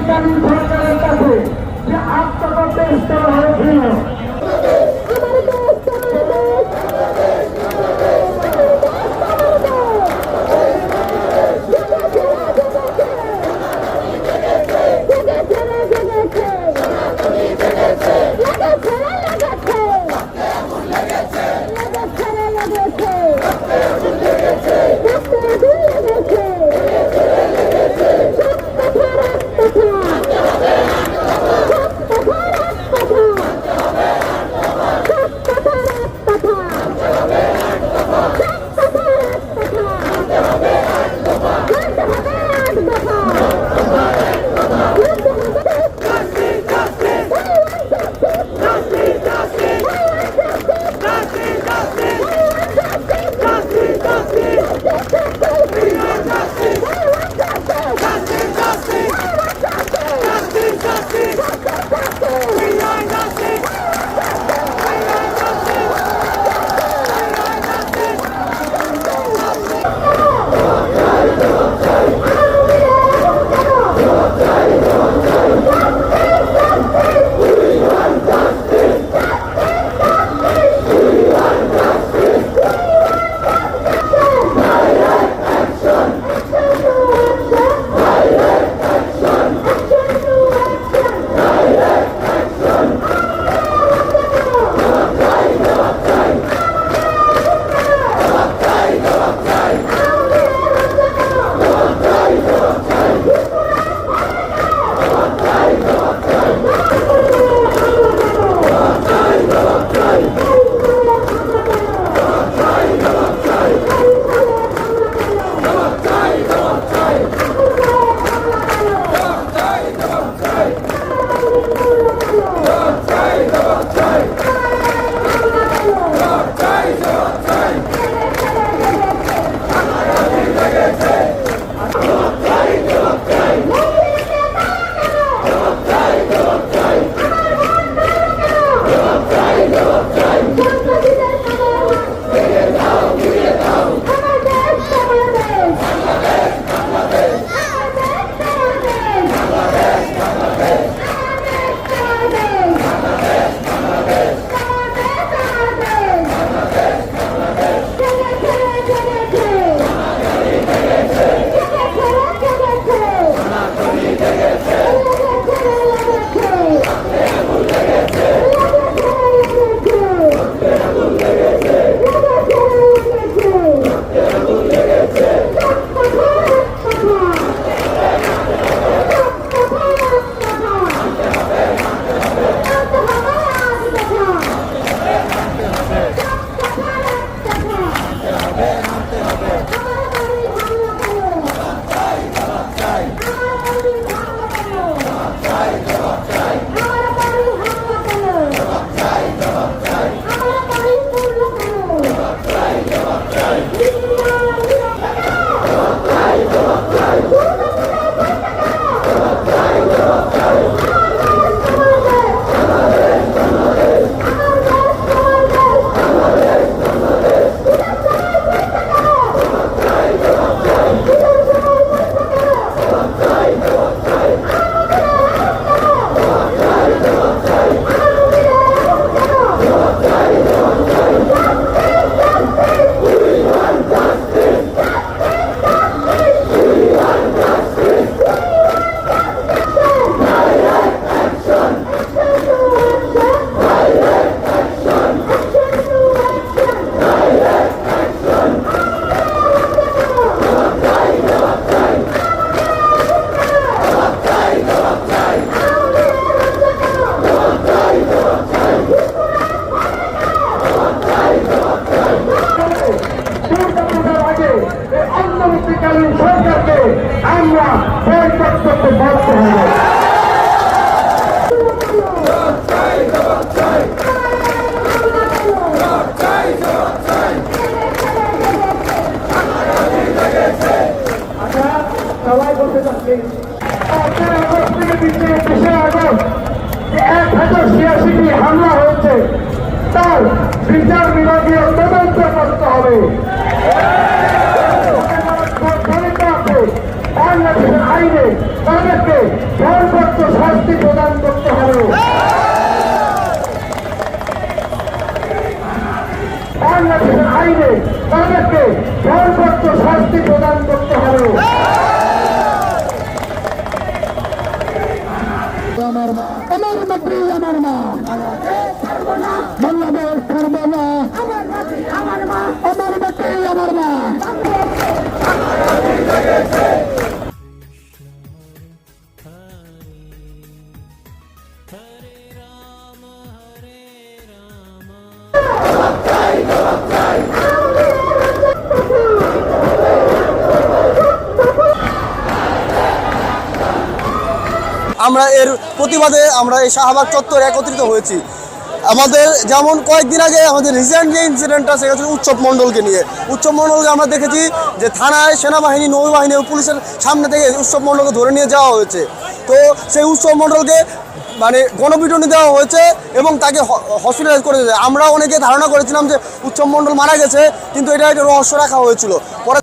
অন্তর্বর্তীকালীন সরকারের কাছে যে আত্মপ্রদেশ Kaiser! বয়কট করতে বাধ্য আচ্ছা সবাই বলতে চাচ্ছি আপনার আগস্ট থেকে দিচ্ছে একুশে আগস্ট বিচার বিভাগীয় তদন্ত করতে হবে জড়িত আছে বাংলাদেশের আইনে তাদেরকে সর্বোচ্চ শাস্তি প্রদান করতে হবে বাংলাদেশের আইনে তাদেরকে সর্বোচ্চ শাস্তি প্রদান করতে হবে। আমার মা, আমার আমার মা আমার আমার মা। আমার এর প্রতিবাদে আমরা এই শাহবাগ চত্বরে একত্রিত হয়েছি। আমাদের যেমন কয়েকদিন আগে আমাদের রিসেন্ট যে ইনসিডেন্টটা সেটা হচ্ছে উৎসব মণ্ডলকে নিয়ে। উৎসব মণ্ডলকে আমরা দেখেছি যে থানায় সেনাবাহিনী, নৌবাহিনী ও পুলিশের সামনে থেকে উৎসব মণ্ডলকে ধরে নিয়ে যাওয়া হয়েছে। তো সেই উৎসব মণ্ডলকে মানে গণপিটুনি দেওয়া হয়েছে এবং তাকে হসপিটালাইজ করে দিয়েছে। আমরা অনেকে ধারণা করেছিলাম যে উৎসব মণ্ডল মারা গেছে, কিন্তু এটা একটা রহস্য রাখা হয়েছিল। পরে